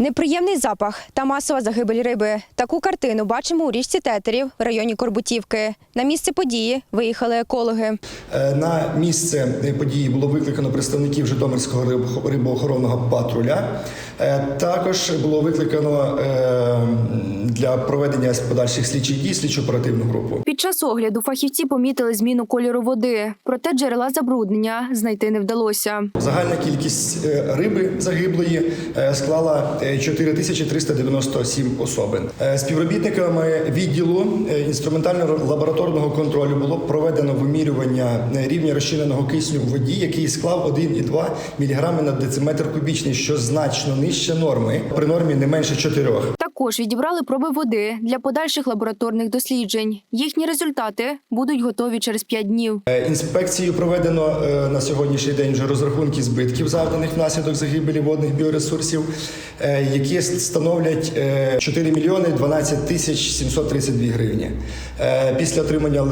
Неприємний запах та масова загибель риби. Таку картину бачимо у річці Тетерів в районі Корбутівки. На місце події виїхали екологи. Е, На місце події було викликано представників Житомирського риб- рибоохоронного патруля. Е, Також було викликано е, для проведення подальших слідчих дій слідчо-оперативну групу. Під час огляду фахівці помітили зміну кольору води, проте джерела забруднення знайти не вдалося. Загальна кількість е, риби загиблої е, склала е, 4397 особин. Е, Співробітниками відділу е, інструментально-лабораторного контролю було проведено вимірювання е, рівня розчиненого кисню в воді, який склав 1,2 мг на дециметр кубічний, що значно нижче норми. При нормі не менше 4. Також відібрали проби води для подальших лабораторних досліджень. Їхні результати будуть готові через 5 днів. Е, Інспекцією проведено е, на сьогоднішній день вже розрахунки збитків, завданих внаслідок загибелі водних біоресурсів, е, які становлять е, 4 мільйони 12 тисяч 732 гривні. Після отримання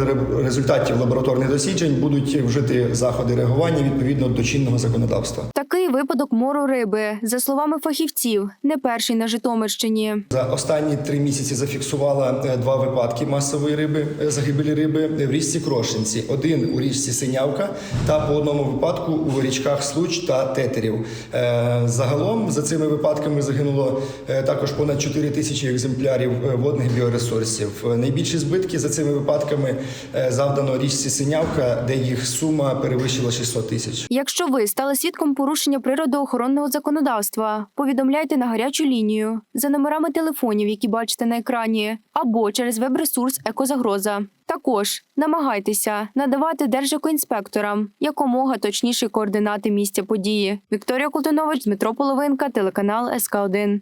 результатів лабораторних досліджень будуть вжити заходи реагування відповідно до чинного законодавства. Такий випадок мору риби, за словами фахівців, не перший на Житомирщині. За останні три місяці зафіксувала е, два випадки масової риби е, загибелі риби в річці Крошинці. Один у річці Синявка та по одному випадку у річках Случ та Тетерів. Е, Загалом за цими випадками загинуло е, також понад 4 тисячі екземплярів е, водних біоресурсів. Е, Найбільші збитки за цими випадками е, завдано річці Синявка, де їх сума перевищила 600 тисяч. Якщо ви стали свідком порушення природоохоронного законодавства, повідомляйте на гарячу лінію за номерами телефонів, які бачите на екрані, або через веб-ресурс Екозагроза. Також намагайтеся надавати держекоінспекторам якомога точніші координати місця події. Вікторія Колтунович, Дмитро Половинка, телеканал СК 1